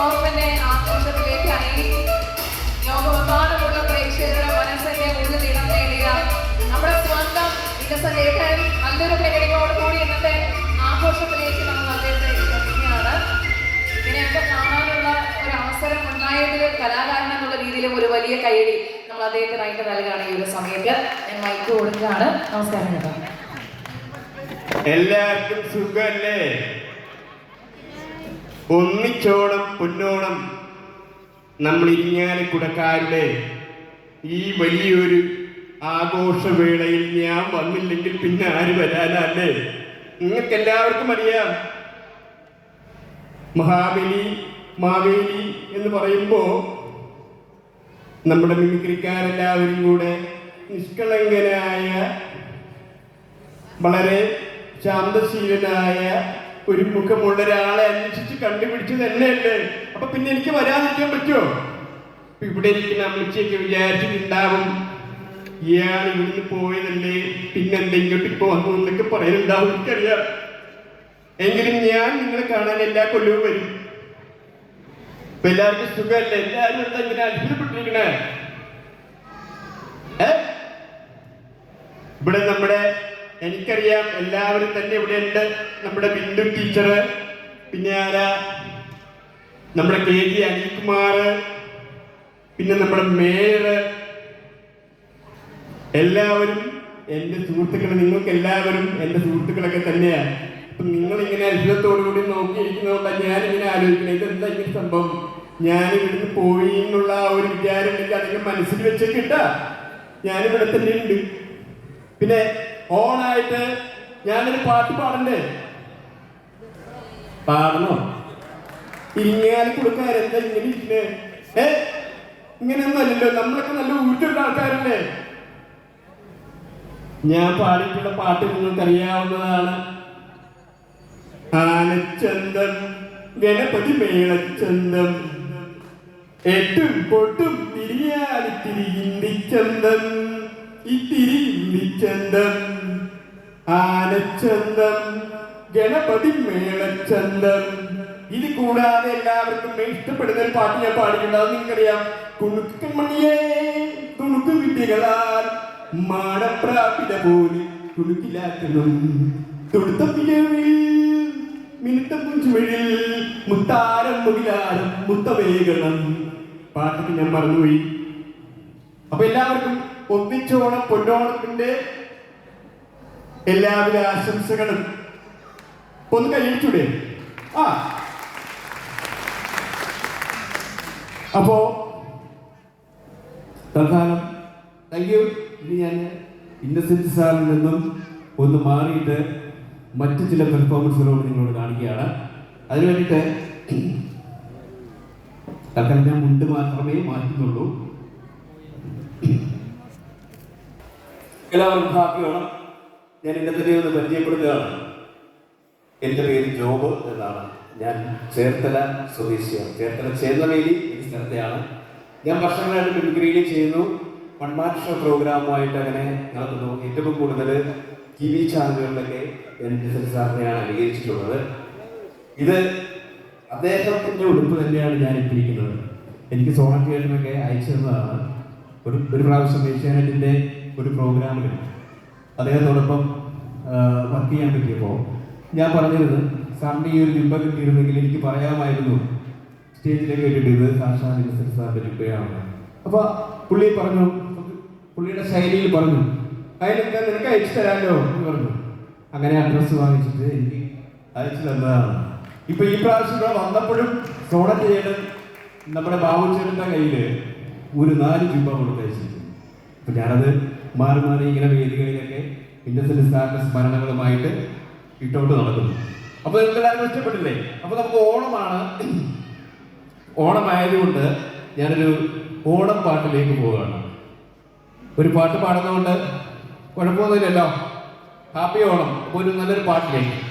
ഓർമ്മന്റെ ആഘോഷത്തിലേക്കായി ലോകമെമ്പാടുമുള്ള പ്രേക്ഷകരുടെ മനസ്സിന്റെ ഉള്ളിലിടം നേടിയ നമ്മുടെ സ്വന്തം വികസനേട്ടൻ നല്ലൊരു പരിപാടികളോട് കൂടി ഇന്നത്തെ ആഘോഷത്തിലേക്ക് നമ്മൾ അദ്ദേഹത്തെ ശ്രമിക്കുകയാണ് ഇതിനെയൊക്കെ കാണാനുള്ള ഒരു അവസരം ഉണ്ടായതിൽ കലാകാരൻ എന്നുള്ള രീതിയിലും ഒരു വലിയ കൈയടി നമ്മൾ അദ്ദേഹത്തിനായിട്ട് നൽകുകയാണ് ഈ ഒരു സമയത്ത്. മൈക്ക് കൊടുക്കുകയാണ്. നമസ്കാരം എല്ലാവർക്കും സുഖല്ലേ ഒന്നിച്ചോണം പൊന്നോണം നമ്മൾ ഇരിങ്ങാലക്കുടക്കാരുടെ ഈ വലിയൊരു ആഘോഷവേളയിൽ ഞാൻ വന്നില്ലെങ്കിൽ പിന്നെ ആര് വരാനല്ലേ? നിങ്ങൾക്ക് എല്ലാവർക്കും അറിയാം. മഹാബലി മാവേലി എന്ന് പറയുമ്പോൾ നമ്മുടെ മിമിക്രിക്കാരെല്ലാവരും കൂടെ നിഷ്കളങ്കനായ വളരെ ശാന്തശീലനായ ഒരു മുഖമുള്ള ഒരാളെ അന്വേഷിച്ച് കണ്ടുപിടിച്ചു തന്നെയല്ലേ അപ്പൊ പിന്നെ എനിക്ക് വരാതിരിക്കാൻ പറ്റുമോ? ഇവിടെ ഇരിക്കുന്ന അമ്മച്ചിയൊക്കെ വിചാരിച്ചിട്ടുണ്ടാവും. ഇയാൾ ഇവിടുന്ന് പോയതല്ലേ? പിന്നെ ഇങ്ങോട്ട് ഇപ്പൊ വന്നു എന്നൊക്കെ പറയുന്നുണ്ടാവും എനിക്കറിയാം. എങ്കിലും ഞാൻ നിങ്ങളെ കാണാൻ എല്ലാ കൊല്ലവും വരും. ഇപ്പൊ എല്ലാവർക്കും സുഖമല്ലേ? എല്ലാവരും എന്താ ഇങ്ങനെ അത്ഭുതപ്പെട്ടിരിക്കണേ? ഇവിടെ നമ്മുടെ എനിക്കറിയാം എല്ലാവരും തന്നെ ഇവിടെ ഉണ്ട് നമ്മുടെ ബിന്ദു ടീച്ചർ പിന്നെ ആരാ? നമ്മുടെ കെ ജി അനിൽകുമാർ പിന്നെ നമ്മുടെ മേയർ. എല്ലാവരും എന്റെ സുഹൃത്തുക്കൾ നിങ്ങൾക്ക് എല്ലാവരും എന്റെ സുഹൃത്തുക്കളൊക്കെ തന്നെയാണ് അപ്പൊ നിങ്ങൾ ഇങ്ങനെ അത്ഭുതത്തോടു കൂടി നോക്കിയിരിക്കുന്നതുകൊണ്ടാണ് ഞാൻ ഇങ്ങനെ ആലോചിക്കുന്നത്. ഇതെന്താ ഇങ്ങനെ സംഭവം? ഞാൻ ഇവിടുന്ന് പോയി എന്നുള്ള ആ ഒരു വിചാരം എനിക്ക് അതിന്റെ മനസ്സിൽ വെച്ചിട്ടില്ല ഞാനിവിടെ തന്നെ ഉണ്ട്. പിന്നെ ഓണായിട്ട് ഞാനൊരു പാട്ട് പാടണ്ടേ? പാടണോ? ഇങ്ങനെ കൊടുക്കാൻ എന്താ ഇങ്ങനെ ഇരിക്കണേ? ഏ ഇങ്ങനെയൊന്നും അല്ലല്ലോ. നമ്മളൊക്കെ നല്ല ഊറ്റുള്ള ആൾക്കാരല്ലേ? ഞാൻ പാടിയിട്ടുള്ള പാട്ട് നിങ്ങൾക്ക് അറിയാവുന്നതാണ് ആനച്ചന്തം ഗണപതി മേളച്ചന്തം. എട്ടും പൊട്ടും തിരിയാലിത്തിരി ഇന്ദിച്ചന്തം ഇത്തിരി ഇന്ദിച്ചന്തം ആനച്ചന്തം ഗണപതി മേളച്ചന്തം. ഇത് കൂടാതെ എല്ലാവർക്കും ഇഷ്ടപ്പെടുന്ന ഒരു പാട്ട് ഞാൻ പാടിയിട്ടുണ്ട്. നിങ്ങൾക്കറിയാം. കുണുക്കൻ മണിയേ തുണുക്ക് വിദ്യകളാൽ മാനപ്രാപിത പോലെ തുണുക്കിലാക്കണം തുടുത്ത പിഴവിൽ മുത്താരം മുകിലാരം മുത്തവേകണം പാട്ടൊക്കെ ഞാൻ മറന്നുപോയി. അപ്പൊ എല്ലാവർക്കും ഒന്നിച്ചോണം പൊന്നോണത്തിന്റെ എല്ലാവിധ ആശംസകളും. ഒന്ന് കൈയടിച്ചൂടെ ആ. അപ്പോ തൽക്കാലം താങ്ക് യു ഇനി ഞാൻ ഇന്നസെന്റ് സാറിൽ നിന്നും ഒന്ന് മാറിയിട്ട് മറ്റു ചില പെർഫോമൻസുകളോട് നിങ്ങളോട് കാണിക്കുകയാണ്. അതിനു വേണ്ടിയിട്ട് തൽക്കാലം ഞാൻ മുണ്ട് മാത്രമേ മാറ്റുന്നുള്ളൂ. എല്ലാവർക്കും ഭാഗ്യമാണ് ഞാൻ എന്നെ തന്നെ ഒന്ന് പരിചയപ്പെടുത്തുകയാണ് എന്റെ പേര് ജോബ് എന്നാണ്. ഞാൻ ചേർത്തല സ്വദേശിയാണ്. ചേർത്തല ചേർന്നവേലി എന്ന സ്ഥലത്തെയാണ്. ഞാൻ വർഷങ്ങളായിട്ട് മിമിക്രിയിൽ ചെയ്യുന്നു. വൺമാൻ പ്രോഗ്രാമുമായിട്ട് അങ്ങനെ നടത്തുന്നു ഏറ്റവും കൂടുതൽ ടി വി ചാനലുകളിലൊക്കെ എന്റെ സാറിനെയാണ് അനുകരിച്ചിട്ടുള്ളത് ഇത് അദ്ദേഹത്തിന്റെ ഉടുപ്പ് തന്നെയാണ് ഞാൻ ഇട്ടിരിക്കുന്നത്. എനിക്ക് സോണക്കേടിനൊക്കെ അയച്ചു തന്നതാണ്. ഒരു ഒരു പ്രാവശ്യം ഏഷ്യാനെറ്റിന്റെ ഒരു പ്രോഗ്രാമിൽ അദ്ദേഹത്തോടൊപ്പം വർക്ക് ചെയ്യാൻ പറ്റിയപ്പോൾ ഞാൻ പറഞ്ഞിരുന്നു സാറിന്റെ ഈ ഒരു ജിമ്പ കിട്ടിയിരുന്നെങ്കിൽ എനിക്ക് പറയാമായിരുന്നു. സ്റ്റേജിലേക്ക് വേണ്ടിയിട്ട് ഇത് സാക്ഷാൽ സാറിന്റെ ജിമ്പയാണ് അപ്പോൾ പുള്ളി പറഞ്ഞു പുള്ളിയുടെ ശൈലിയിൽ പറഞ്ഞു അതിനൊക്കെ നിനക്ക് അയച്ചു തരാമല്ലോ എന്ന് പറഞ്ഞു. അങ്ങനെ അഡ്രസ്സ് വാങ്ങിച്ചിട്ട് എനിക്ക് അയച്ചു തന്നതാണ്. ഇപ്പൊ ഈ പ്രാവശ്യം ഇവിടെ വന്നപ്പോഴും സോണ ചെയ്യണം നമ്മുടെ ബാബു ചേട്ടന്റെ കയ്യിൽ ഒരു നാല് രൂപ കൊടുത്തയച്ചിരിക്കുന്നു അപ്പൊ ഞാനത് മാറി മാറി ഇങ്ങനെ വേദികളിലൊക്കെ ഇന്നസെന്റ് സ്റ്റാറ്റസ് സ്മരണകളുമായിട്ട് ഇട്ടോട്ട് നടക്കുന്നു. അപ്പൊ നിങ്ങൾക്ക് എല്ലാവർക്കും ഇഷ്ടപ്പെട്ടില്ലേ? അപ്പൊ നമുക്ക് ഓണമാണ്. ഓണമായതുകൊണ്ട് ഞാനൊരു ഓണം പാട്ടിലേക്ക് പോവുകയാണ്. ഒരു പാട്ട് പാടുന്നതുകൊണ്ട് കുഴപ്പമൊന്നുമില്ലല്ലോ. ഹാപ്പി ഓണം. ഒരു നല്ലൊരു പാട്ടിലേക്ക്.